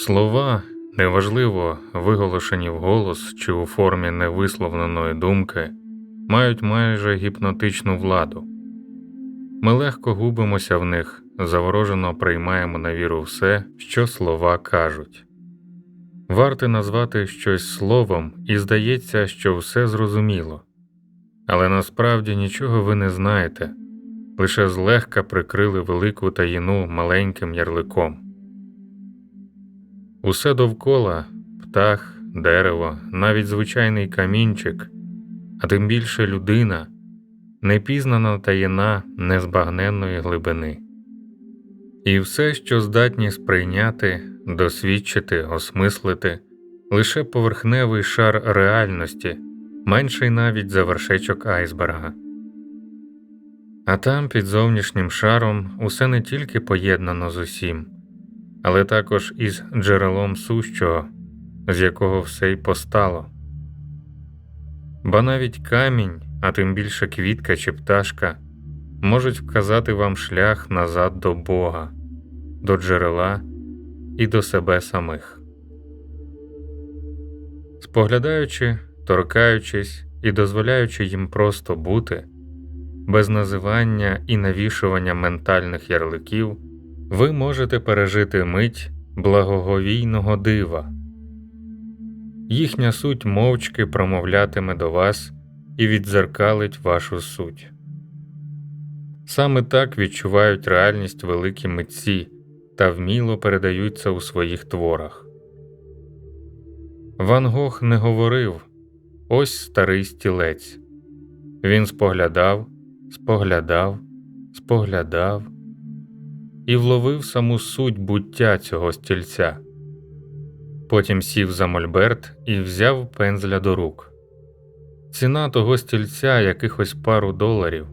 Слова, неважливо виголошені вголос чи у формі невисловленої думки, мають майже гіпнотичну владу. Ми легко губимося в них, заворожено приймаємо на віру все, що слова кажуть. Варте назвати щось словом, і здається, що все зрозуміло, але насправді нічого ви не знаєте, лише злегка прикрили велику таїну маленьким ярликом. Усе довкола птах, дерево, навіть звичайний камінчик, а тим більше людина, непізнана таїна незбагненної глибини. І все, що здатні сприйняти, досвідчити, осмислити, лише поверхневий шар реальності, менший навіть за вершечок айсберга. А там, під зовнішнім шаром, усе не тільки поєднано з усім, але також із джерелом сущого, з якого все й постало. Ба навіть камінь, а тим більше квітка чи пташка, можуть вказати вам шлях назад до Бога, до джерела і до себе самих. Споглядаючи, торкаючись і дозволяючи їм просто бути, без називання і навішування ментальних ярликів, ви можете пережити мить благоговійного дива. Їхня суть мовчки промовлятиме до вас і віддзеркалить вашу суть. Саме так відчувають реальність великі митці та вміло передаються у своїх творах. Ван Гог не говорив ось старий стілець. Він споглядав, споглядав, споглядав і вловив саму суть буття цього стільця. Потім сів за мольберт і взяв пензля до рук. Ціна того стільця якихось пару доларів.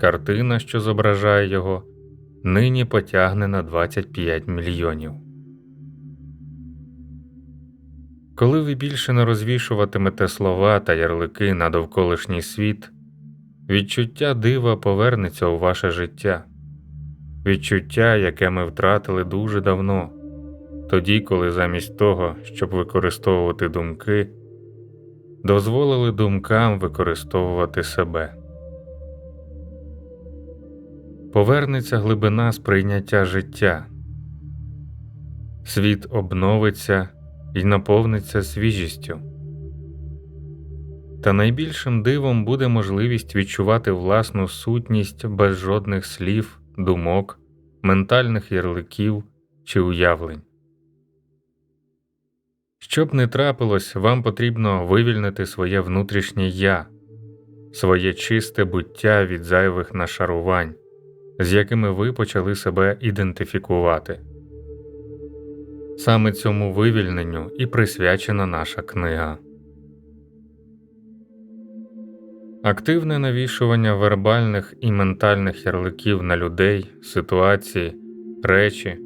Картина, що зображає його, нині потягне на 25 мільйонів. Коли ви більше не розвішуватимете слова та ярлики на довколишній світ, відчуття дива повернеться у ваше життя, відчуття, яке ми втратили дуже давно, тоді, коли замість того, щоб використовувати думки, дозволили думкам використовувати себе. Повернеться глибина сприйняття життя, світ обновиться і наповниться свіжістю. Та найбільшим дивом буде можливість відчувати власну сутність без жодних слів, думок, ментальних ярликів чи уявлень. Щоб не трапилось, вам потрібно вивільнити своє внутрішнє я, своє чисте буття від зайвих нашарувань, з якими ви почали себе ідентифікувати. Саме цьому вивільненню і присвячена наша книга. Активне навішування вербальних і ментальних ярликів на людей, ситуації, речі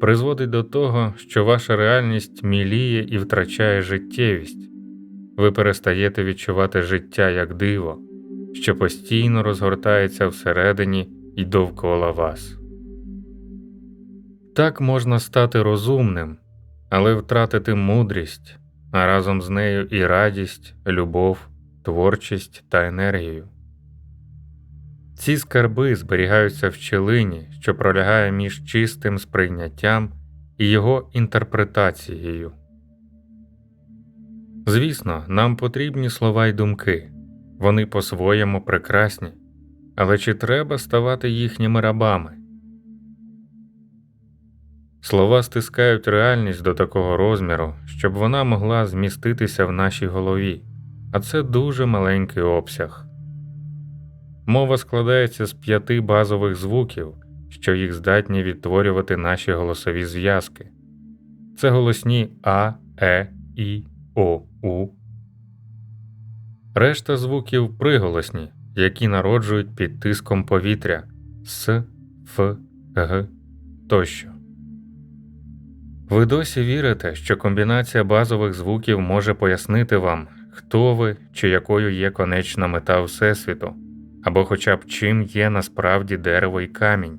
призводить до того, що ваша реальність міліє і втрачає життєвість, ви перестаєте відчувати життя як диво, що постійно розгортається всередині і довкола вас. Так можна стати розумним, але втратити мудрість, а разом з нею і радість, любов, творчість та енергію. Ці скарби зберігаються в щелині, що пролягає між чистим сприйняттям і його інтерпретацією. Звісно, нам потрібні слова й думки, вони по-своєму прекрасні, але чи треба ставати їхніми рабами? Слова стискають реальність до такого розміру, щоб вона могла зміститися в нашій голові, а це дуже маленький обсяг. Мова складається з п'яти базових звуків, що їх здатні відтворювати наші голосові зв'язки. Це голосні А, Е, І, О, У. Решта звуків приголосні, які народжують під тиском повітря С, Ф, Г тощо. Ви досі вірите, що комбінація базових звуків може пояснити вам, хто ви чи якою є конечна мета Всесвіту, або хоча б чим є насправді дерево й камінь.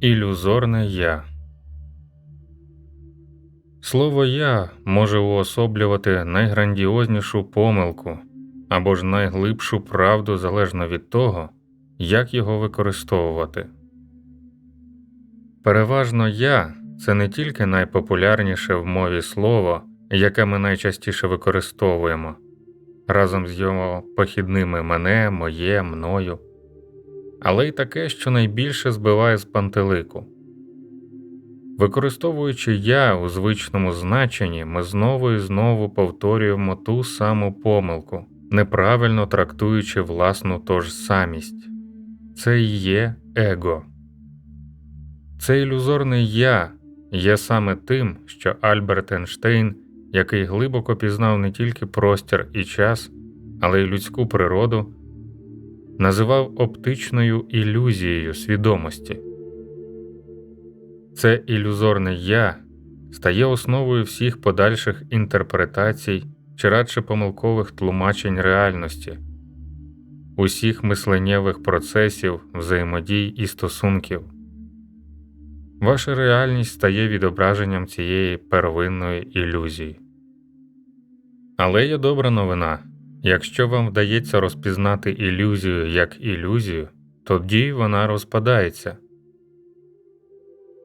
Ілюзорне я Слово я може уособлювати найграндіознішу помилку або ж найглибшу правду залежно від того, як його використовувати. Переважно я це не тільки найпопулярніше в мові слово, яке ми найчастіше використовуємо, разом з його похідними мене, моє, мною, але й таке, що найбільше збиває з пантелику. Використовуючи я у звичному значенні, ми знову і знову повторюємо ту саму помилку, неправильно трактуючи власну тож самість. Це і є его. Це ілюзорний я є саме тим, що Альберт Ейнштейн, який глибоко пізнав не тільки простір і час, але й людську природу, називав оптичною ілюзією свідомості. Це ілюзорне я стає основою всіх подальших інтерпретацій чи радше помилкових тлумачень реальності, усіх мисленнєвих процесів, взаємодій і стосунків. Ваша реальність стає відображенням цієї первинної ілюзії. Але є добра новина якщо вам вдається розпізнати ілюзію як ілюзію, тоді вона розпадається.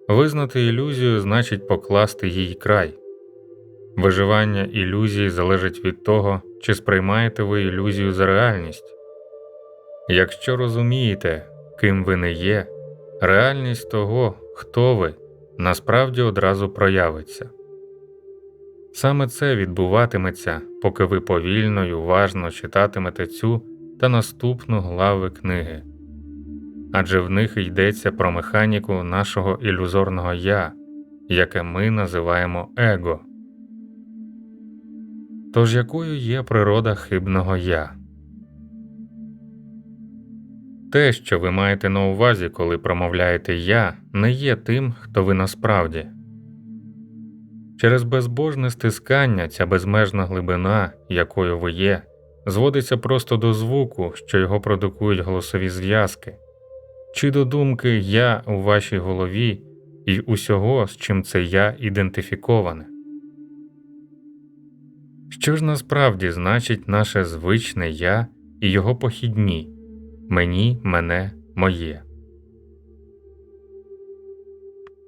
Визнати ілюзію значить покласти їй край. Виживання ілюзії залежить від того, чи сприймаєте ви ілюзію за реальність. Якщо розумієте, ким ви не є, реальність того, хто ви, насправді одразу проявиться. Саме це відбуватиметься, поки ви повільно й уважно читатимете цю та наступну глави книги адже в них йдеться про механіку нашого ілюзорного я, яке ми називаємо его. Тож якою є природа хибного я? Те, що ви маєте на увазі, коли промовляєте я, не є тим, хто ви насправді. Через безбожне стискання ця безмежна глибина, якою ви є, зводиться просто до звуку, що його продукують голосові зв'язки, чи до думки я у вашій голові і усього, з чим це я ідентифіковане. Що ж насправді значить наше звичне я і його похідні мені, мене, моє.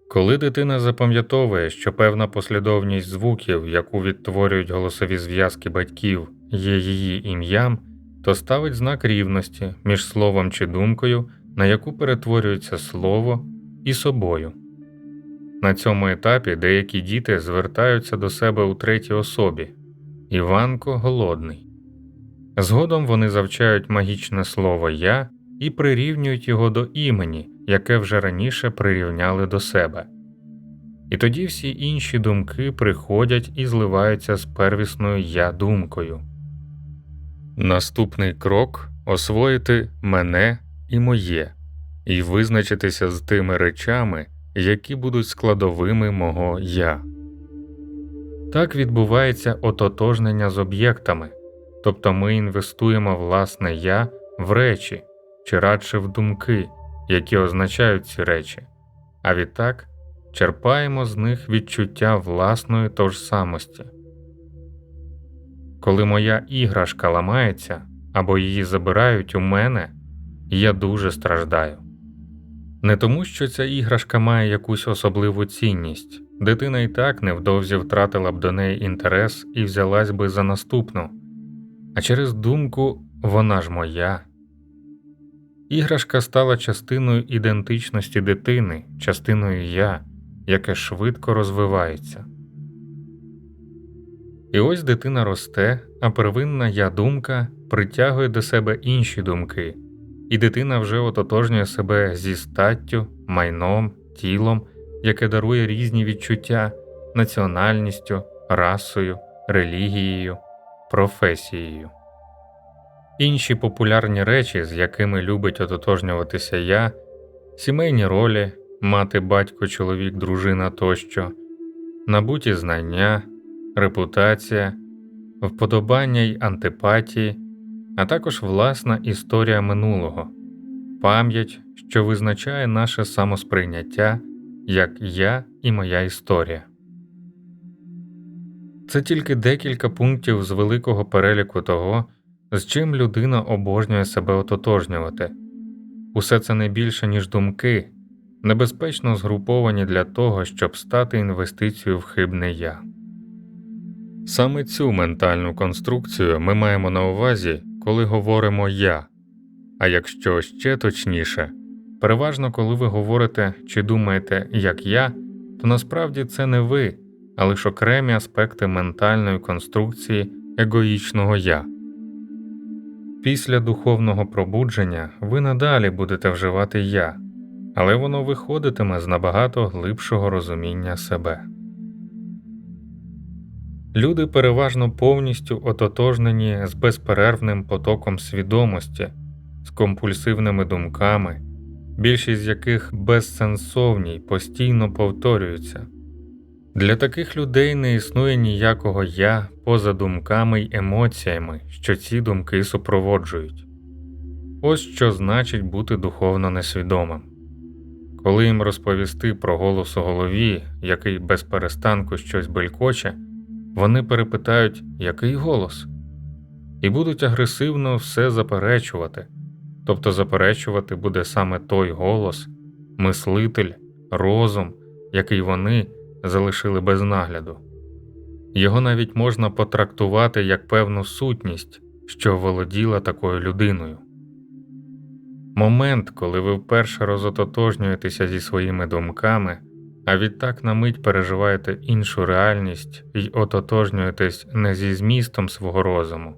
Коли дитина запам'ятовує, що певна послідовність звуків, яку відтворюють голосові зв'язки батьків, є її ім'ям, то ставить знак рівності між словом чи думкою на яку перетворюється слово і собою. На цьому етапі деякі діти звертаються до себе у третій особі Іванко голодний. Згодом вони завчають магічне слово Я і прирівнюють його до імені, яке вже раніше прирівняли до себе. І тоді всі інші думки приходять і зливаються з первісною я думкою. Наступний крок освоїти мене і моє, і визначитися з тими речами, які будуть складовими мого я. Так відбувається ототожнення з об'єктами, тобто ми інвестуємо власне я в речі чи радше в думки, які означають ці речі, а відтак черпаємо з них відчуття власної тожсамості. Коли моя іграшка ламається або її забирають у мене, я дуже страждаю. Не тому, що ця іграшка має якусь особливу цінність, дитина і так невдовзі втратила б до неї інтерес і взялась би за наступну, а через думку вона ж моя. Іграшка стала частиною ідентичності дитини, частиною я, яке швидко розвивається. І ось дитина росте, а первинна я думка притягує до себе інші думки і дитина вже ототожнює себе зі статтю, майном, тілом, яке дарує різні відчуття, національністю, расою, релігією, професією. Інші популярні речі, з якими любить ототожнюватися я, сімейні ролі, мати, батько, чоловік, дружина тощо, набуті знання, репутація, вподобання й антипатії а також власна історія минулого, пам'ять, що визначає наше самосприйняття як я і моя історія. Це тільки декілька пунктів з великого переліку того, з чим людина обожнює себе ототожнювати. Усе це не більше, ніж думки, небезпечно згруповані для того, щоб стати інвестицією в хибне я. Саме цю ментальну конструкцію ми маємо на увазі, коли говоримо я, а якщо ще точніше, переважно коли ви говорите чи думаєте як я, то насправді це не ви, а лише окремі аспекти ментальної конструкції егоїчного я. Після духовного пробудження ви надалі будете вживати я, але воно виходитиме з набагато глибшого розуміння себе. Люди переважно повністю ототожнені з безперервним потоком свідомості, з компульсивними думками, більшість з яких безсенсовні й постійно повторюються. Для таких людей не існує ніякого я поза думками й емоціями, що ці думки супроводжують. Ось що значить бути духовно несвідомим. Коли їм розповісти про голос у голові, який без перестанку щось белькоче, вони перепитають, який голос, і будуть агресивно все заперечувати, тобто заперечувати буде саме той голос, мислитель, розум, який вони залишили без нагляду. Його навіть можна потрактувати як певну сутність, що володіла такою людиною. Момент, коли ви вперше розототожнюєтеся зі своїми думками, а відтак на мить переживаєте іншу реальність і ототожнюєтесь не зі змістом свого розуму,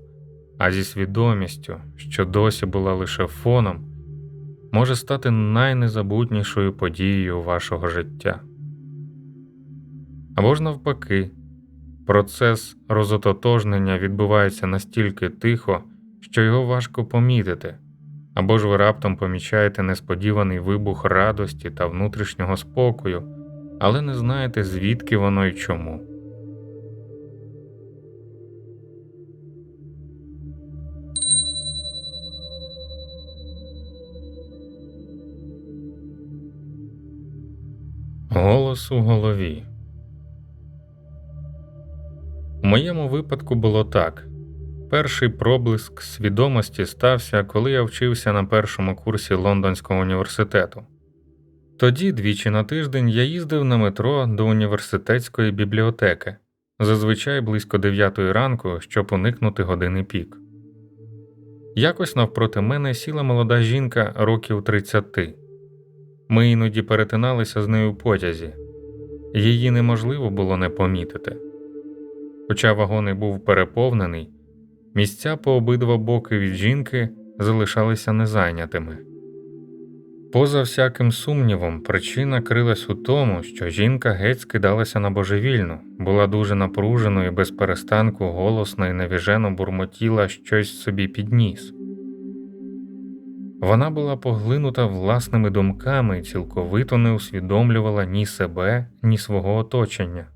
а зі свідомістю, що досі була лише фоном, може стати найнезабутнішою подією вашого життя. Або ж навпаки, процес розототожнення відбувається настільки тихо, що його важко помітити, або ж ви раптом помічаєте несподіваний вибух радості та внутрішнього спокою, але не знаєте, звідки воно й чому. Голос у голові. У моєму випадку було так. Перший проблиск свідомості стався, коли я вчився на першому курсі Лондонського університету. Тоді, двічі на тиждень, я їздив на метро до університетської бібліотеки, зазвичай близько 9 ранку, щоб уникнути години пік. Якось навпроти мене сіла молода жінка років 30. Ми іноді перетиналися з нею в потязі, її неможливо було не помітити. Хоча вагон і був переповнений, місця по обидва боки від жінки залишалися незайнятими. Поза всяким сумнівом, причина крилась у тому, що жінка геть скидалася на божевільну, була дуже напруженою, без перестанку голосно і невіжено бурмотіла щось собі під ніс. Вона була поглинута власними думками і цілковито не усвідомлювала ні себе, ні свого оточення.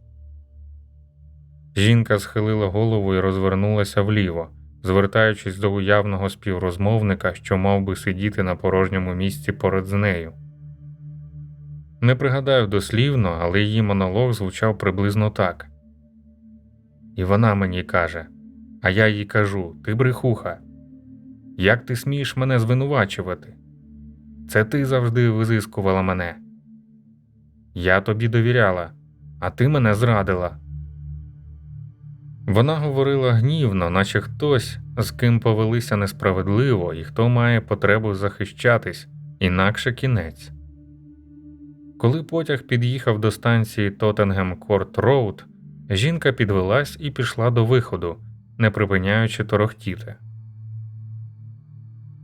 Жінка схилила голову і розвернулася вліво, звертаючись до уявного співрозмовника, що мав би сидіти на порожньому місці поряд з нею. Не пригадаю дослівно, але її монолог звучав приблизно так. І вона мені каже, а я їй кажу: Ти брехуха. Як ти смієш мене звинувачувати? Це ти завжди визискувала мене. Я тобі довіряла, а ти мене зрадила. Вона говорила гнівно, наче хтось, з ким повелися несправедливо і хто має потребу захищатись, інакше кінець. Коли потяг під'їхав до станції Тоттенгем Корт Роуд, жінка підвелась і пішла до виходу, не припиняючи торохтіти.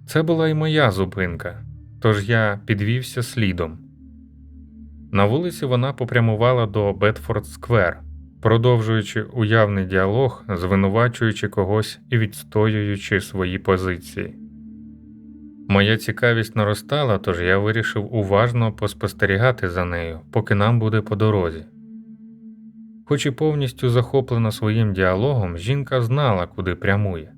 Це була й моя зупинка, тож я підвівся слідом. На вулиці вона попрямувала до Бетфорд Сквер продовжуючи уявний діалог, звинувачуючи когось і відстоюючи свої позиції. Моя цікавість наростала, тож я вирішив уважно поспостерігати за нею, поки нам буде по дорозі. Хоч і повністю захоплена своїм діалогом, жінка знала, куди прямує.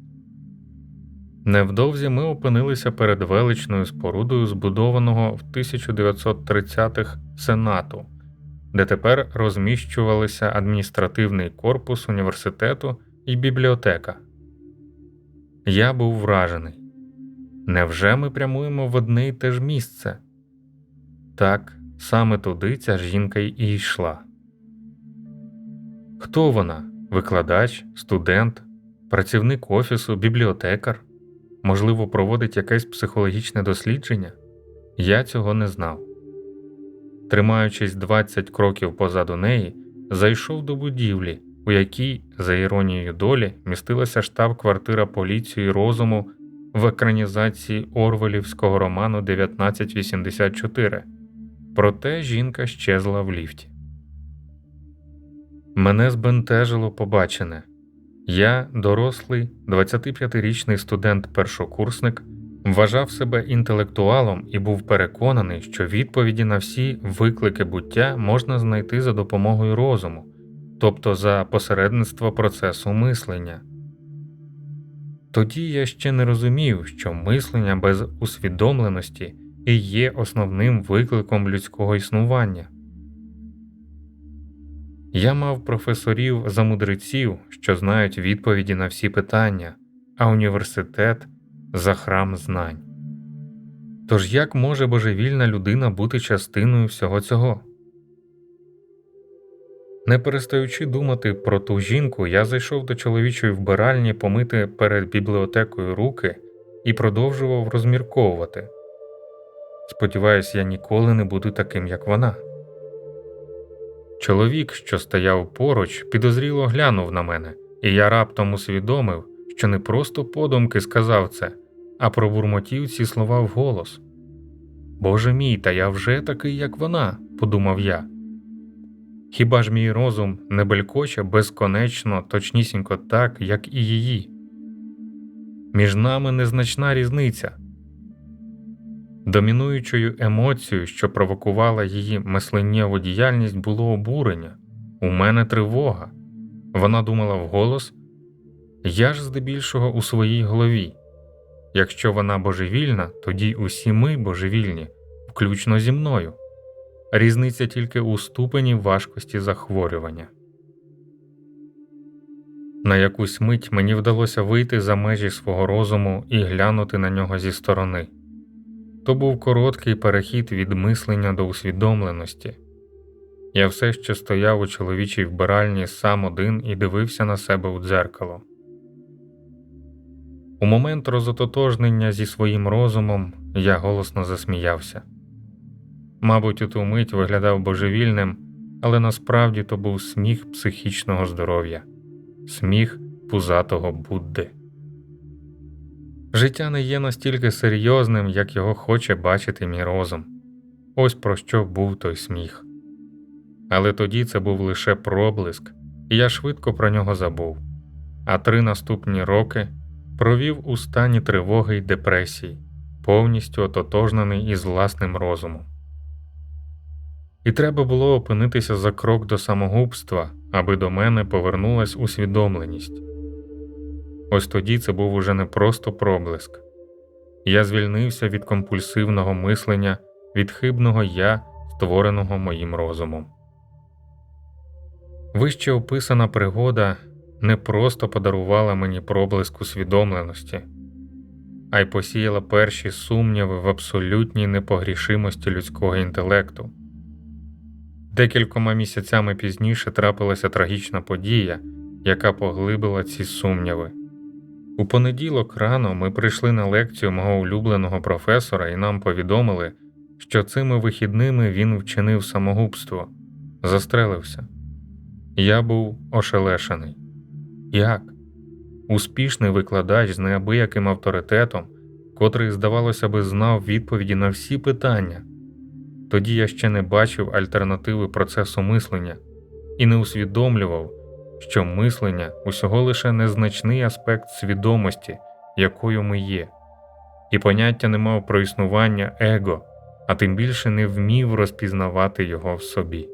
Невдовзі ми опинилися перед величною спорудою, збудованого в 1930-х Сенату, де тепер розміщувалися адміністративний корпус університету і бібліотека. Я був вражений. Невже ми прямуємо в одне й те ж місце? Так, саме туди ця жінка й йшла. Хто вона? Викладач, студент, працівник офісу, бібліотекар? Можливо, проводить якесь психологічне дослідження? Я цього не знав. Тримаючись 20 кроків позаду неї, зайшов до будівлі, у якій, за іронією долі, містилася штаб-квартира поліції розуму в екранізації Орвелівського роману 1984. Проте жінка щезла в ліфті. Мене збентежило побачене. Я, дорослий, 25-річний студент-першокурсник, вважав себе інтелектуалом і був переконаний, що відповіді на всі виклики буття можна знайти за допомогою розуму, тобто за посередництво процесу мислення. Тоді я ще не розумів, що мислення без усвідомленості і є основним викликом людського існування. Я мав професорів за мудреців, що знають відповіді на всі питання, а університет за храм знань. Тож як може божевільна людина бути частиною всього цього? Не перестаючи думати про ту жінку, я зайшов до чоловічої вбиральні помити перед бібліотекою руки і продовжував розмірковувати. Сподіваюсь, я ніколи не буду таким, як вона. Чоловік, що стояв поруч, підозріло глянув на мене, і я раптом усвідомив, що не просто подумки сказав це, а пробурмотів ці слова вголос. Боже мій, та я вже такий, як вона, подумав я. Хіба ж мій розум не белькоче безконечно, точнісінько так, як і її? Між нами незначна різниця. Домінуючою емоцією, що провокувала її мисленнєву діяльність, було обурення, у мене тривога. Вона думала вголос, я ж здебільшого у своїй голові. Якщо вона божевільна, тоді усі ми божевільні, включно зі мною. Різниця тільки у ступені важкості захворювання. На якусь мить мені вдалося вийти за межі свого розуму і глянути на нього зі сторони. То був короткий перехід від мислення до усвідомленості. Я все ще стояв у чоловічій вбиральні сам один і дивився на себе у дзеркало. У момент розототожнення зі своїм розумом я голосно засміявся. Мабуть, у ту мить виглядав божевільним, але насправді то був сміх психічного здоров'я, сміх пузатого Будди. Життя не є настільки серйозним, як його хоче бачити мій розум. Ось про що був той сміх. Але тоді це був лише проблиск, і я швидко про нього забув, а три наступні роки провів у стані тривоги й депресії, повністю ототожнений із власним розумом. І треба було опинитися за крок до самогубства, аби до мене повернулась усвідомленість. Ось тоді це був уже не просто проблиск. Я звільнився від компульсивного мислення, від хибного я, створеного моїм розумом. Вище описана пригода не просто подарувала мені проблиск усвідомленості, а й посіяла перші сумніви в абсолютній непогрішимості людського інтелекту. Декількома місяцями пізніше трапилася трагічна подія, яка поглибила ці сумніви. У понеділок рано ми прийшли на лекцію мого улюбленого професора і нам повідомили, що цими вихідними він вчинив самогубство, застрелився. Я був ошелешений. Як? Успішний викладач з неабияким авторитетом, котрий, здавалося би, знав відповіді на всі питання. Тоді я ще не бачив альтернативи процесу мислення і не усвідомлював, що мислення усього лише незначний аспект свідомості, якою ми є, і поняття не мав про існування его, а тим більше не вмів розпізнавати його в собі.